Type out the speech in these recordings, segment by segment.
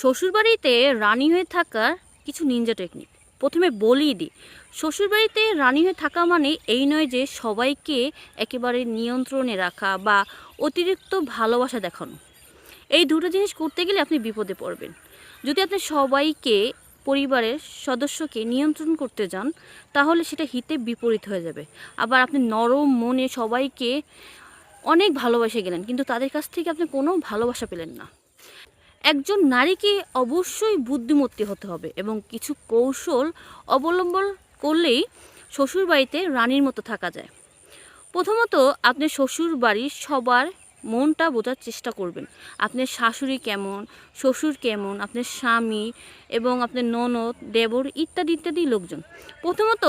শ্বশুরবাড়িতে রানী হয়ে থাকার কিছু নিনজা টেকনিক প্রথমে বলি দিই, শ্বশুরবাড়িতে রানী হয়ে থাকা মানে এই নয় যে সবাইকে একেবারে নিয়ন্ত্রণে রাখা বা অতিরিক্ত ভালোবাসা দেখানো। এই দুটো জিনিস করতে গেলে আপনি বিপদে পড়বেন। যদি আপনি সবাইকে, পরিবারের সদস্যকে নিয়ন্ত্রণ করতে যান, তাহলে সেটা হিতে বিপরীত হয়ে যাবে। আবার আপনি নরম মনে সবাইকে অনেক ভালোবাসে গেলেন, কিন্তু তাদের কাছ থেকে আপনি কোনো ভালোবাসা পেলেন না। একজন নারীকে অবশ্যই বুদ্ধিমতী হতে হবে এবং কিছু কৌশল অবলম্বন করলেই শ্বশুরবাড়িতে রানীর মতো থাকা যায়। প্রথমত, আপনি শ্বশুর বাড়ির সবার মনটা বোঝার চেষ্টা করবেন। আপনার শাশুড়ি কেমন, শ্বশুর কেমন, আপনার স্বামী এবং আপনার ননদ, দেবর ইত্যাদি ইত্যাদি লোকজন। প্রথমত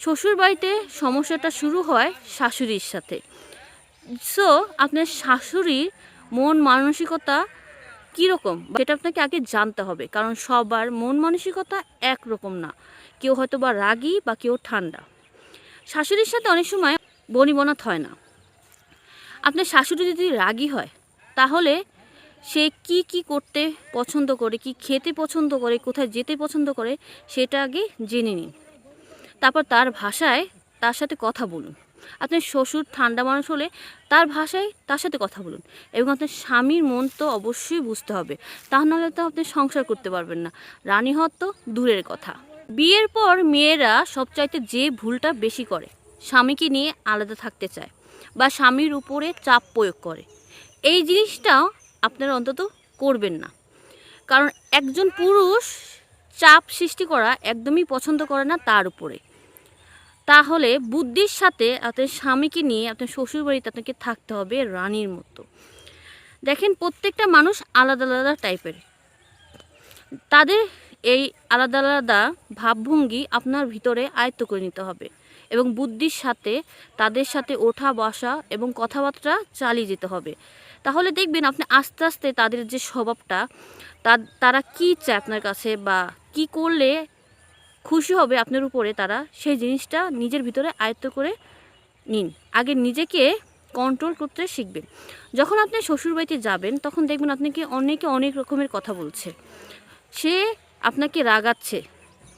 শ্বশুর বাড়িতে সমস্যাটা শুরু হয় শাশুড়ির সাথে। সো আপনার শাশুড়ির মন মানসিকতা কীরকম সেটা আপনাকে আগে জানতে হবে। কারণ সবার মন মানসিকতা একরকম না। কেউ হয়তো বা রাগী বা কেউ ঠান্ডা। শাশুড়ির সাথে অনেক সময় বনিবনাত হয় না। আপনার শাশুড়ি যদি রাগী হয়, তাহলে সে কি কি করতে পছন্দ করে, কি খেতে পছন্দ করে, কোথায় যেতে পছন্দ করে, সেটা আগে জেনে নিন। তারপর তার ভাষায় তার সাথে কথা বলুন। আপনার শ্বশুর ঠান্ডা মানুষ হলে তার ভাষায় তার সাথে কথা বলুন এবং আপনার স্বামীর মন তো অবশ্যই বুঝতে হবে। তা নাহলে তো আপনি সংসার করতে পারবেন না। রানী হওয়ার তো দূরের কথা। বিয়ের পর মেয়েরা সবচাইতে যে ভুলটা বেশি করে, স্বামীকে নিয়ে আলাদা থাকতে চায় বা স্বামীর উপরে চাপ প্রয়োগ করে। এই জিনিসটাও আপনারা অন্তত করবেন না। কারণ একজন পুরুষ চাপ সৃষ্টি করা একদমই পছন্দ করে না তার উপরে। তাহলে বুদ্ধির সাথে আপনার স্বামীকে নিয়ে আপনার শ্বশুরবাড়িতে আপনাকে থাকতে হবে রানীর মতো। দেখেন, প্রত্যেকটা মানুষ আলাদা আলাদা টাইপের। তাদের এই আলাদা আলাদা ভাবভঙ্গি আপনার ভিতরে আয়ত্ত করে নিতে হবে এবং বুদ্ধির সাথে তাদের সাথে ওঠা, বসা এবং কথাবার্তা চালিয়ে যেতে হবে। তাহলে দেখবেন আপনি আস্তে আস্তে তাদের যে স্বভাবটা তারা কী চায় আপনার কাছে বা কি করলে খুশি হবে আপনার উপরে তারা, সেই জিনিসটা নিজের ভিতরে আয়ত্ত করে নিন। আগে নিজেকে কন্ট্রোল করতে শিখবেন। যখন আপনি শ্বশুরবাড়িতে যাবেন, তখন দেখবেন আপনাকে অনেকে অনেক রকমের কথা বলছে। সে আপনাকে রাগাচ্ছে।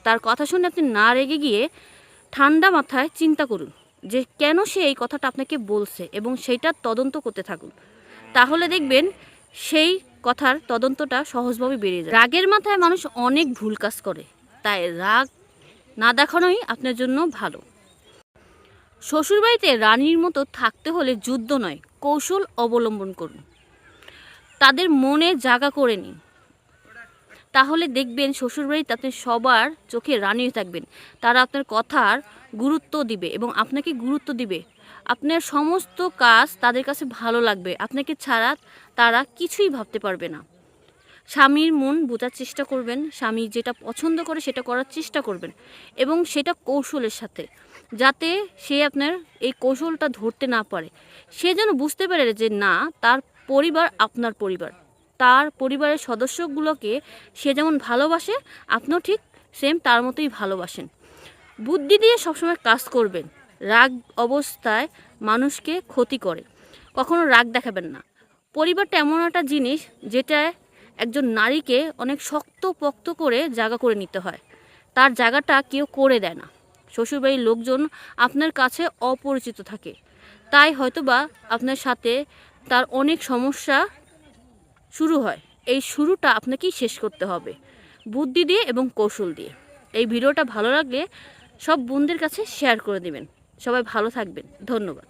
তার কথা শুনে আপনি না রেগে গিয়ে ঠান্ডা মাথায় চিন্তা করুন যে কেন সে এই কথাটা আপনাকে বলছে এবং সেইটার তদন্ত করতে থাকুন। তাহলে দেখবেন সেই কথার তদন্তটা সহজভাবে বেড়ে যায়। রাগের মাথায় মানুষ অনেক ভুল কাজ করে। তাই রাগ না দেখানোই আপনার জন্য ভালো। শ্বশুরবাড়িতে রানীর মতো থাকতে হলে যুদ্ধ নয়, কৌশল অবলম্বন করুন। তাদের মনে জাগা করে নিন। তাহলে দেখবেন শ্বশুরবাড়িতে আপনি সবার চোখে রানী থাকবেন। তারা আপনার কথার গুরুত্ব দিবে এবং আপনাকে গুরুত্ব দিবে। আপনার সমস্ত কাজ তাদের কাছে ভালো লাগবে। আপনাকে ছাড়া তারা কিছুই ভাবতে পারবে না। স্বামীর মন বোঝার চেষ্টা করবেন, স্বামী যেটা পছন্দ করে সেটা করার চেষ্টা করবেন এবং সেটা কৌশলের সাথে, যাতে সে আপনার এই কৌশলটা ধরতে না পারে। সে যেন বুঝতে পারে যে না, তার পরিবার আপনার পরিবার। তার পরিবারের সদস্যগুলোকে সে যেমন ভালোবাসে, আপনিও ঠিক সেম তার মতোই ভালোবাসেন। বুদ্ধি দিয়ে সবসময় কাজ করবেন। রাগ অবস্থায় মানুষকে ক্ষতি করে। কখনো রাগ দেখাবেন না। পরিবারটা এমন একটা জিনিস যেটা একজন নারীকে অনেক শক্ত পক্ত করে জায়গা করে নিতে হয়। তার জায়গাটা কেউ করে দেয় না। শ্বশুরবাড়ির লোকজন আপনার কাছে অপরিচিত থাকে। তাই হয়তোবা আপনার সাথে তার অনেক সমস্যা শুরু হয়। এই শুরুটা আপনাকেই শেষ করতে হবে। বুদ্ধি দিয়ে এবং কৌশল দিয়ে। এই ভিডিওটা ভালো লাগলে সব বোনদের কাছে শেয়ার করে দেবেন। সবাই ভালো থাকবেন। ধন্যবাদ।